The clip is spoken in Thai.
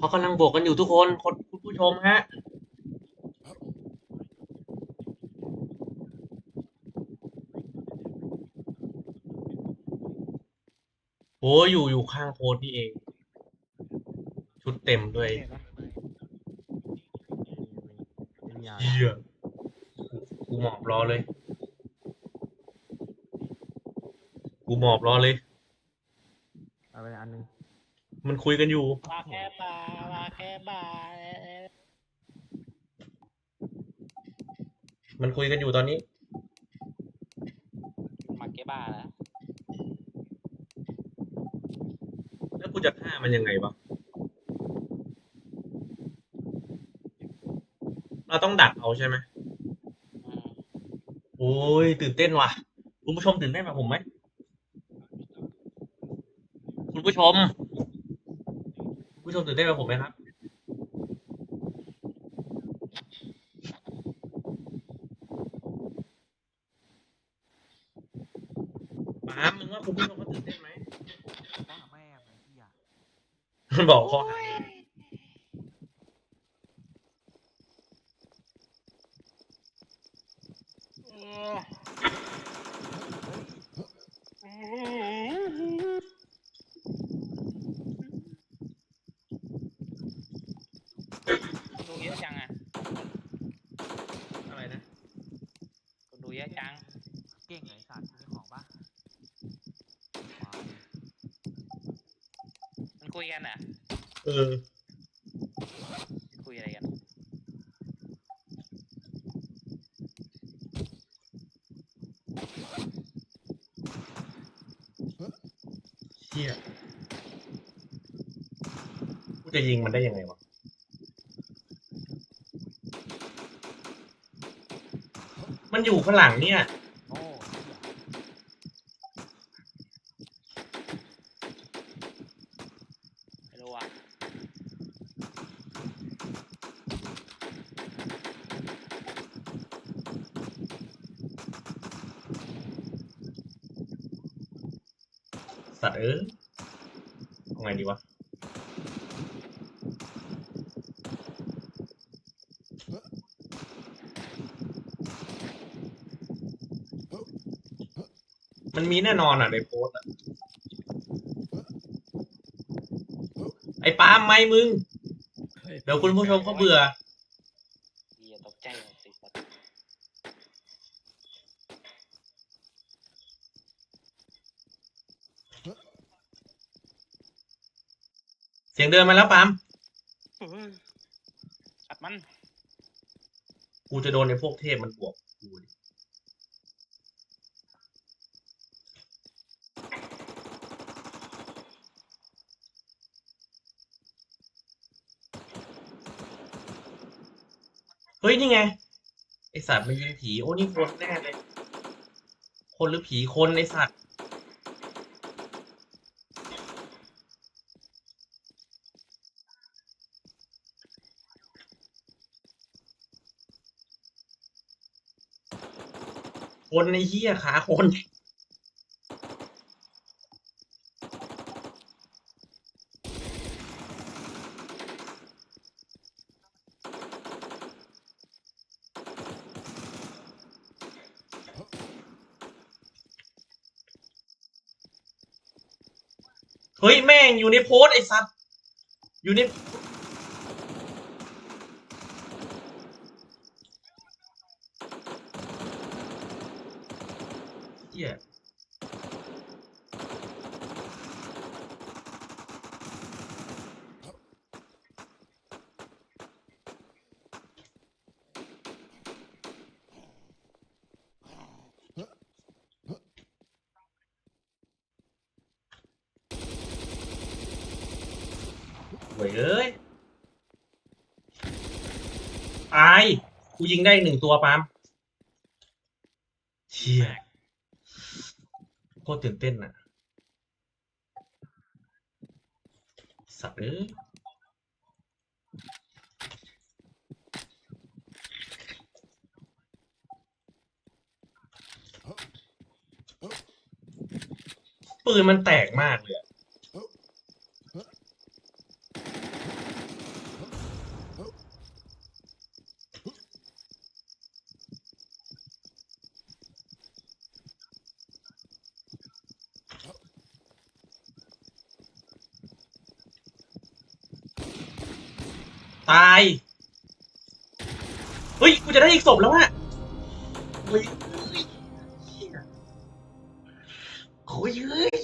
เขากำลังบวกกันอยู่ทุกคนคนคุณผู้ชมฮะโอ้ยอยู่อยู่ข้างโพสต์นี่เอง ชุดเต็มด้วยเหี้ยกูหมอบรอเลย กูหมอบรอเลย เอาไปอันนึง มันคุยกันอยู่ ลาแค่บาลาแค่บามันคุยกันอยู่ตอนนี้ มาเก็บาแล้วแล้วกูจะฆ่ามันยังไงวะ เราต้องดักเอาใช่ไหมอืมโอ้ย ตื่นเต้นว่ะ คุณผู้ชมตื่นเต้นแบบผมไหม คุณผู้ชมคุณ ผู้ชมตื่นเต้นแบบผมไหมครับ ปาล์มมึงว่าคุณผู้ชมเขาตื่นเต้นไหมป้าแม่งไอ้เหี้ยมันบอกข้อหาคนดูเยอะจังอะ อะไรนะ คนดูเยอะจัง เก่งไอ้สัตว์มีของปะว้าวมันคุยกันอะ เออ คุยอะไรกัน เชี่ยกูจะยิงมันได้ยังไงวะ มันอยู่ข้างหลังเนี่ยโง่เหี้ยไม่รู้อะสัตว์เอ้ยเอาไงดีวะ มันมีแน่นอนอะในโพสต์อะไอ้ปาล์มไม่มึง เดี๋ยวคุณผู้ชมเขาเบื่อ เฮียตกใจหมดสิสัตว์เสียงเดินมาแล้วปาล์มสัตว์มัน กูจะโดนในพวกเทพมันบวกกูดิ เฮ้ย นี่ไง ไอสัตว์มายิงผี โอ้ นี่คนแน่เลย คนหรือผีคนไอสัตว์ คนในเหี้ยขาคน เฮ้ย แม่งอยู่ในโพสไอ้สัตว์อยู่ในเหี้ย โว้ยเอ้ยตายกูยิงได้หนึ่งตัวปาล์มเชี่ยโคตรตื่นเต้นอะสัตว์เอ้ยปืนมันแตกมากเลย ตาย เฮ้ย กูจะได้อีกศพแล้วอะโอ้ยเฮ้ยโอ้ยเฮ้ย